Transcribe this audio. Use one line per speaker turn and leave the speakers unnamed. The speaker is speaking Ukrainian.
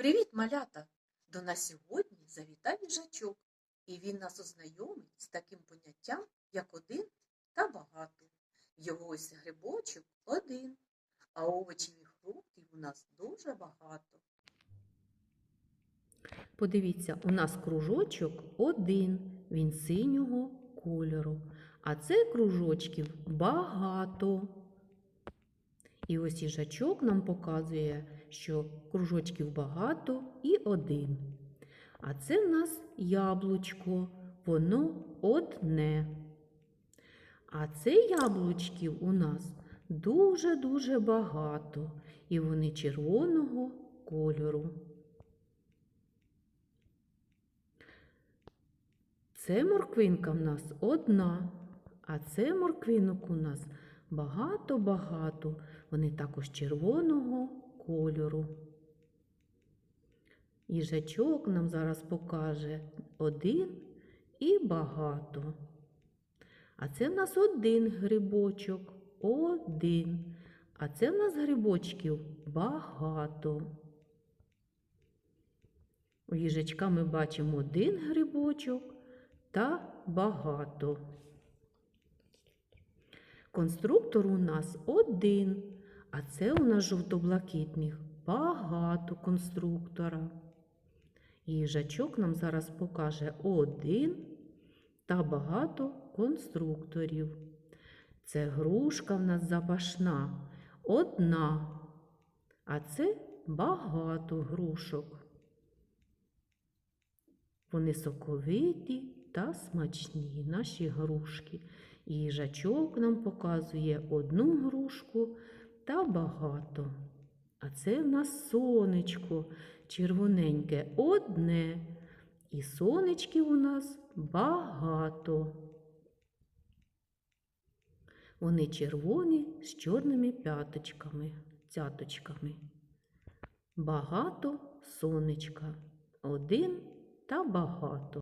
Привіт, малята! До нас сьогодні завітав їжачок, і він нас ознайомить з таким поняттям, як один та багато. Його ось грибочок один, а овочів і фруктів у нас дуже багато.
Подивіться, у нас кружочок один, він синього кольору. А це кружочків багато. І ось їжачок нам показує, що кружочків багато і один. А це в нас яблучко, воно одне. А це яблучків у нас дуже-дуже багато, і вони червоного кольору. Це морквинка в нас одна, а це морквинок у нас багато-багато. Вони також червоного кольору. Їжачок нам зараз покаже один і багато. А це в нас один грибочок, один. А це в нас грибочків багато. У їжачка ми бачимо один грибочок та багато. Конструктор у нас один, а це у нас жовто-блакитних багато конструктора. Їжачок нам зараз покаже один та багато конструкторів. Це грушка в нас запашна одна, а це багато грушок. Вони соковиті та смачні, наші грушки. Їжачок нам показує одну грушку та багато. А це в нас сонечко червоненьке одне. І сонечків у нас багато. Вони червоні з чорними п'яточками, цяточками. Багато сонечка. Один та багато.